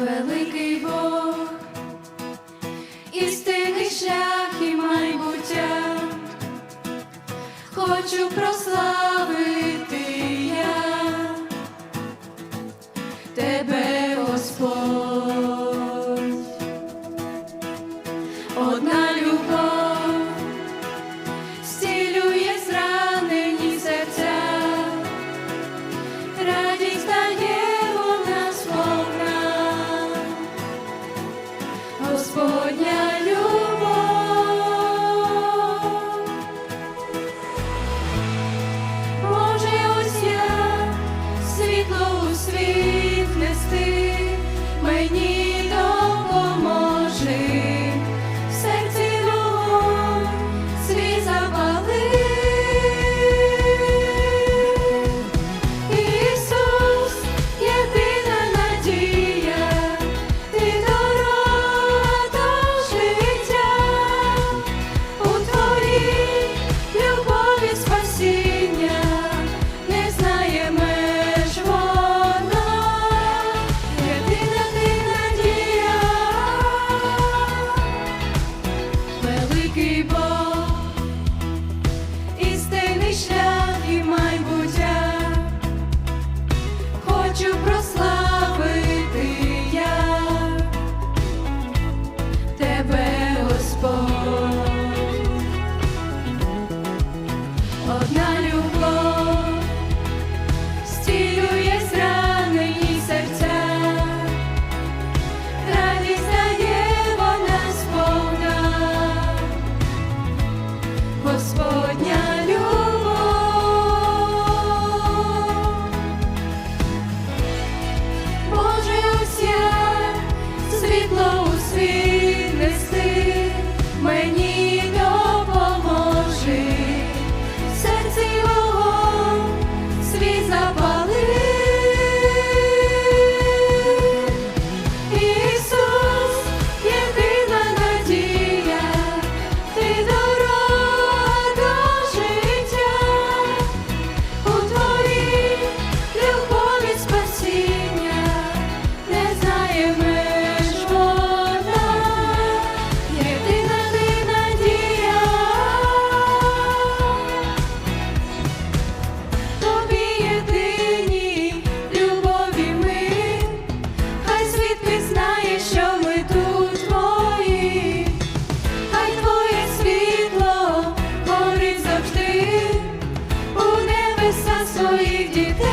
великий Бог, істинний шлях і майбуття, хочу прославити я тебе, Господь. Одна Господня. своїх дітей.